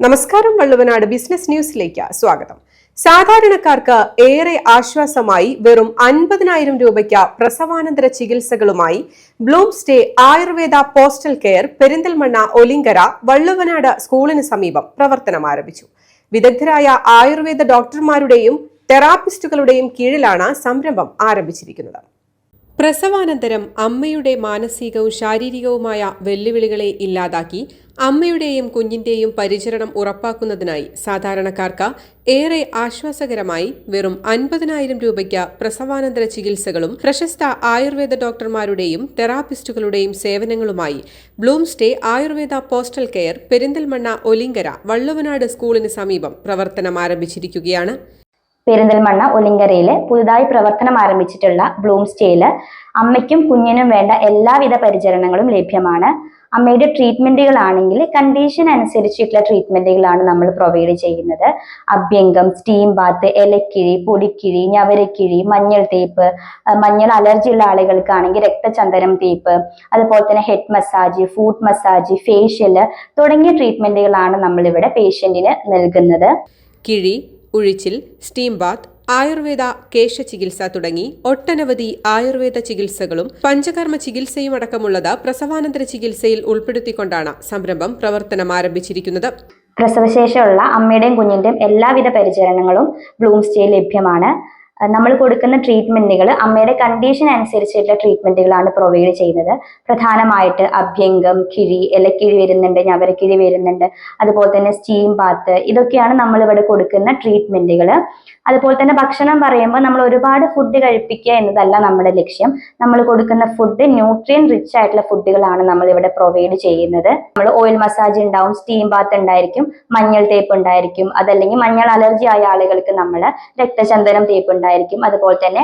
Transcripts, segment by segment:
നമസ്കാരം വള്ളുവനാട് ബിസിനസ് ന്യൂസിലേക്ക് സ്വാഗതം. സാധാരണക്കാർക്ക് ഏറെ ആശ്വാസമായി വെറും അൻപതിനായിരം രൂപയ്ക്ക് പ്രസവാനന്തര ചികിത്സകളുമായി Bloom Stay Ayurveda Postal Care Perinthalmanna Olinkara Valluvanad സ്കൂളിന് സമീപം പ്രവർത്തനം ആരംഭിച്ചു. വിദഗ്ധരായ ആയുർവേദ ഡോക്ടർമാരുടെയും തെറാപ്പിസ്റ്റുകളുടെയും കീഴിലാണ് സംരംഭം ആരംഭിച്ചിരിക്കുന്നത്. പ്രസവാനന്തരം അമ്മയുടെ മാനസികവും ശാരീരികവുമായ വെല്ലുവിളികളെ ഇല്ലാതാക്കി അമ്മയുടെയും കുഞ്ഞിന്റെയും പരിചരണം ഉറപ്പാക്കുന്നതിനായി സാധാരണക്കാർക്ക് ഏറെ ആശ്വാസകരമായി വെറും അൻപതിനായിരം രൂപയ്ക്ക് പ്രസവാനന്തര ചികിത്സകളും പ്രശസ്ത ആയുർവേദ ഡോക്ടർമാരുടെയും തെറാപ്പിസ്റ്റുകളുടെയും സേവനങ്ങളുമായി Bloom Stay Ayurveda Postal Care Perinthalmanna Olinkara Valluvanad സ്കൂളിന് സമീപം പ്രവർത്തനം ആരംഭിച്ചിരിക്കുകയാണ് പെരിന്തൽമണ്ണ ഒലിങ്കരയിൽ പുതുതായി പ്രവർത്തനം ആരംഭിച്ചിട്ടുള്ള ബ്ലൂം സ്റ്റേയിൽ അമ്മയ്ക്കും കുഞ്ഞിനും വേണ്ട എല്ലാവിധ പരിചരണങ്ങളും ലഭ്യമാണ്. അമ്മയുടെ ട്രീറ്റ്മെന്റുകളാണെങ്കിൽ കണ്ടീഷൻ അനുസരിച്ചിട്ടുള്ള ട്രീറ്റ്മെന്റുകളാണ് നമ്മൾ പ്രൊവൈഡ് ചെയ്യുന്നത്. അഭ്യംഗം സ്റ്റീം ബാത്ത് ഇലക്കിഴി പൊടിക്കിഴി ഞവരക്കിഴി മഞ്ഞൾ തേപ്പ് മഞ്ഞൾ അലർജി ഉള്ള ആളുകൾക്കാണെങ്കിൽ രക്തചന്ദനം തേപ്പ് അതുപോലെ തന്നെ head massage foot massage facial തുടങ്ങിയ ട്രീറ്റ്മെന്റുകളാണ് നമ്മളിവിടെ പേഷ്യന്റിന് നൽകുന്നത്. കിഴി ഉഴിച്ചിൽ സ്റ്റീം ബാത്ത് ആയുർവേദ കേശ ചികിത്സ തുടങ്ങി ഒട്ടനവധി ആയുർവേദ ചികിത്സകളും പഞ്ചകർമ്മ ചികിത്സയും അടക്കമുള്ളത് പ്രസവാനന്തര ചികിത്സയിൽ ഉൾപ്പെടുത്തിക്കൊണ്ടാണ് സംരംഭം പ്രവർത്തനം ആരംഭിച്ചിരിക്കുന്നത് പ്രസവശേഷമുള്ള അമ്മയുടെയും കുഞ്ഞിന്റെയും എല്ലാവിധ പരിചരണങ്ങളും ബ്ലൂം ലഭ്യമാണ്. നമ്മൾ കൊടുക്കുന്ന ട്രീറ്റ്മെന്റുകൾ അമ്മയുടെ കണ്ടീഷൻ അനുസരിച്ചിട്ടുള്ള ട്രീറ്റ്മെന്റുകളാണ് പ്രൊവൈഡ് ചെയ്യുന്നത്. പ്രധാനമായിട്ട് അഭ്യംഗം കിഴി ഇലക്കിഴി വരുന്നുണ്ട് ഞവരക്കിഴി വരുന്നുണ്ട്. അതുപോലെ തന്നെ സ്റ്റീം ബാത്ത് ഇതൊക്കെയാണ് നമ്മൾ ഇവിടെ കൊടുക്കുന്ന ട്രീറ്റ്മെന്റുകൾ അതുപോലെ തന്നെ ഭക്ഷണം പറയുമ്പോൾ നമ്മൾ ഒരുപാട് ഫുഡ് കഴിപ്പിക്കുക എന്നതല്ല നമ്മുടെ ലക്ഷ്യം. നമ്മൾ കൊടുക്കുന്ന ഫുഡ് ന്യൂട്രിയൻ റിച്ച് ആയിട്ടുള്ള ഫുഡുകളാണ് നമ്മൾ ഇവിടെ പ്രൊവൈഡ് ചെയ്യുന്നത്. നമ്മൾ ഓയിൽ മസാജ് ഉണ്ടാവും സ്റ്റീം ബാത്ത് ഉണ്ടായിരിക്കും മഞ്ഞൾ തേപ്പ് ഉണ്ടായിരിക്കും അതല്ലെങ്കിൽ മഞ്ഞൾ അലർജി ആയ ആളുകൾക്ക് നമ്മൾ രക്തചന്ദനം തേപ്പ് ഉണ്ടായിരിക്കും. അതുപോലെ തന്നെ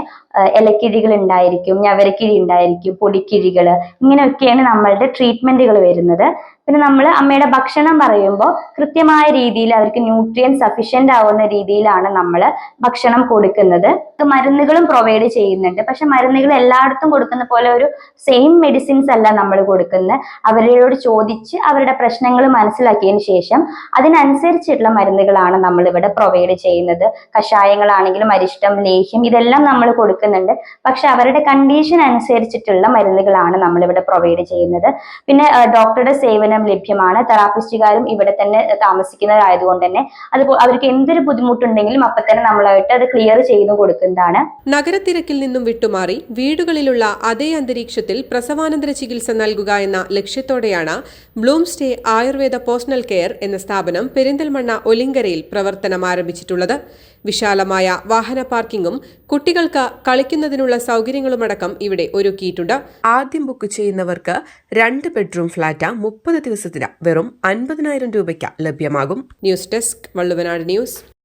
ഇലക്കിഴികൾ ഉണ്ടായിരിക്കും ഞവരക്കിഴി ഉണ്ടായിരിക്കും പൊടിക്കിഴികൾ ഇങ്ങനെയൊക്കെയാണ് നമ്മളുടെ ട്രീറ്റ്മെന്റുകൾ വരുന്നത്. പിന്നെ നമ്മൾ അമ്മയുടെ ഭക്ഷണം പറയുമ്പോൾ കൃത്യമായ രീതിയിൽ അവർക്ക് ന്യൂട്രിയൻ സഫിഷ്യന്റ് ആവുന്ന രീതിയിലാണ് നമ്മൾ ഭക്ഷണം കൊടുക്കുന്നത്. മരുന്നുകളും പ്രൊവൈഡ് ചെയ്യുന്നുണ്ട്. പക്ഷെ മരുന്നുകൾ എല്ലായിടത്തും കൊടുക്കുന്ന പോലെ ഒരു സെയിം മെഡിസിൻസ് അല്ല നമ്മൾ കൊടുക്കുന്നത്. അവരോട് ചോദിച്ച് അവരുടെ പ്രശ്നങ്ങൾ മനസ്സിലാക്കിയതിന് ശേഷം അതിനനുസരിച്ചിട്ടുള്ള മരുന്നുകളാണ് നമ്മൾ ഇവിടെ പ്രൊവൈഡ് ചെയ്യുന്നത്. കഷായങ്ങളാണെങ്കിലും അരിഷ്ടം ലേഹ്യം ഇതെല്ലാം നമ്മൾ കൊടുക്കുന്നുണ്ട്. പക്ഷെ അവരുടെ കണ്ടീഷൻ അനുസരിച്ചിട്ടുള്ള മരുന്നുകളാണ് നമ്മൾ ഇവിടെ പ്രൊവൈഡ് ചെയ്യുന്നത്. പിന്നെ ഡോക്ടറുടെ സേവനം ലഭ്യമാണ്. തെറാപ്പിസ്റ്റുകാരും ഇവിടെ തന്നെ താമസിക്കുന്നതായതുകൊണ്ട് തന്നെ അത് അവർക്ക് എന്തൊരു ബുദ്ധിമുട്ടുണ്ടെങ്കിലും അപ്പൊ തന്നെ നമ്മളായിട്ട് അത് ക്ലിയർ ചെയ്തു കൊടുക്കുന്നതാണ്. നഗരത്തിരക്കിൽ നിന്നും വിട്ടുമാറി വീടുകളിലുള്ള അതേ അന്തരീക്ഷത്തിൽ പ്രസവാനന്തര ചികിത്സ നൽകുക എന്ന ലക്ഷ്യത്തോടെയാണ് Bloom Stay Ayurveda Personal Care എന്ന സ്ഥാപനം പെരിന്തൽമണ്ണ ഒലിങ്കരയിൽ പ്രവർത്തനം ആരംഭിച്ചിട്ടുള്ളത് വിശാലമായ വാഹന പാർക്കിംഗും കുട്ടികൾക്ക് കളിക്കുന്നതിനുള്ള സൗകര്യങ്ങളുമടക്കം ഇവിടെ ഒരുക്കിയിട്ടുണ്ട്. ആദ്യം ബുക്ക് ചെയ്യുന്നവർക്ക് രണ്ട് ബെഡ്റൂം ഫ്ളാറ്റ് മുപ്പത് ദിവസത്തിന് വെറും അൻപതിനായിരം രൂപയ്ക്ക് ലഭ്യമാകും. News desk Valluvanad news.